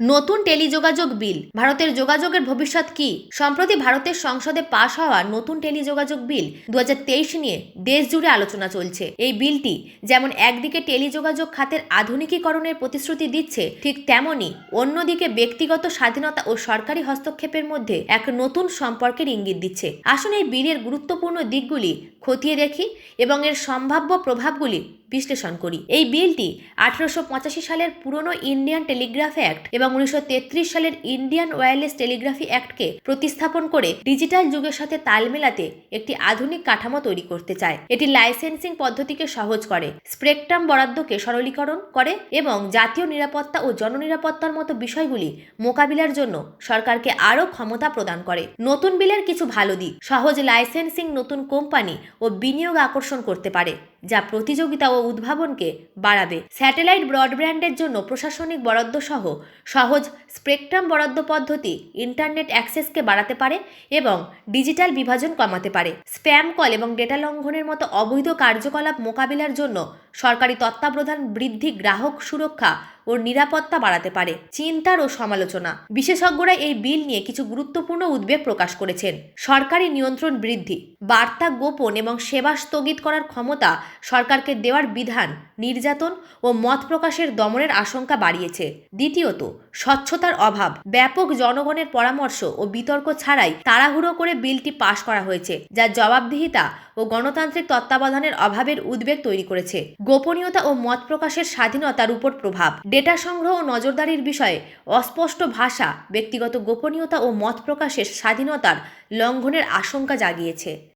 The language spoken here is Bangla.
নতুন টেলিযোগাযোগ বিল। ভারতের যোগাযোগের ভবিষ্যৎ কি? সম্প্রতি ভারতের সংসদে পাশ হওয়া নতুন টেলিযোগাযোগ বিল দু হাজার তেইশ নিয়ে দেশ জুড়ে আলোচনা চলছে। এই বিলটি যেমন একদিকে টেলিযোগাযোগ খাতের আধুনিকীকরণের প্রতিশ্রুতি দিচ্ছে, ঠিক তেমনই অন্যদিকে ব্যক্তিগত স্বাধীনতা ও সরকারি হস্তক্ষেপের মধ্যে এক নতুন সম্পর্কের ইঙ্গিত দিচ্ছে। আসুন এই বিলের গুরুত্বপূর্ণ দিকগুলি খতিয়ে দেখি এবং এর সম্ভাব্য প্রভাবগুলি বিশ্লেষণ করি। এই বিলটি আঠারোশো পঁচাশি সালের পুরনো ইন্ডিয়ান টেলিগ্রাফ অ্যাক্ট এবং উনিশশো তেত্রিশ সালের ইন্ডিয়ান ওয়্যারলেস টেলিগ্রাফি অ্যাক্টকে প্রতিস্থাপন করে ডিজিটাল যুগের সাথে তাল মেলাতে একটি আধুনিক কাঠামো তৈরি করতে চায়। এটি লাইসেন্সিং পদ্ধতিকে সহজ করে, স্পেকট্রাম বরাদ্দকে সরলীকরণ করে এবং জাতীয় নিরাপত্তা ও জননিরাপত্তার মতো বিষয়গুলি মোকাবিলার জন্য সরকারকে আরও ক্ষমতা প্রদান করে। নতুন বিলের কিছু ভালো দিক, সহজ লাইসেন্সিং নতুন কোম্পানি ও বিনিয়োগ আকর্ষণ করতে পারে। যা প্রতিযোগিতা ও উদ্ভাবনকে বাড়াবে। স্যাটেলাইট ব্রডব্যান্ডের জন্য প্রশাসনিক বরাদ্দ সহ সহজ স্পেকট্রাম বরাদ্দ পদ্ধতি ইন্টারনেট অ্যাক্সেসকে বাড়াতে পারে এবং ডিজিটাল বিভাজন কমাতে পারে। স্প্যাম কল এবং ডেটা লঙ্ঘনের মতো অবৈধ কার্যকলাপ মোকাবিলার জন্য সরকারি তত্ত্বাবধান বৃদ্ধি, গ্রাহক সুরক্ষা ও নিরাপত্তা বাড়াতে পারে। চিন্তার ও সমালোচনা। বিশেষজ্ঞরা এই বিল নিয়ে কিছু গুরুত্বপূর্ণ উদ্বেগ প্রকাশ করেছেন। সরকারি নিয়ন্ত্রণ বৃদ্ধি। বার্তা গোপন এবং সেবা স্থগিত করার ক্ষমতা সরকারকে দেওয়ার বিধান, নির্যাতন ও মত প্রকাশের দমনের আশঙ্কা বাড়িয়েছে। দ্বিতীয়ত স্বচ্ছতার অভাব, ব্যাপক জনগণের পরামর্শ ও বিতর্ক ছাড়াই তাড়াহুড়ো করে বিলটি পাশ করা হয়েছে, যা জবাবদিহিতা ও গণতান্ত্রিক তত্ত্বাবধানের অভাবের উদ্বেগ তৈরি করেছে। গোপনীয়তা ও মত প্রকাশের স্বাধীনতার উপর প্রভাব। ডেটা সংগ্রহ ও নজরদারির বিষয়ে অস্পষ্ট ভাষা, ব্যক্তিগত গোপনীয়তা ও মত প্রকাশের স্বাধীনতার লঙ্ঘনের আশঙ্কা জাগিয়েছে।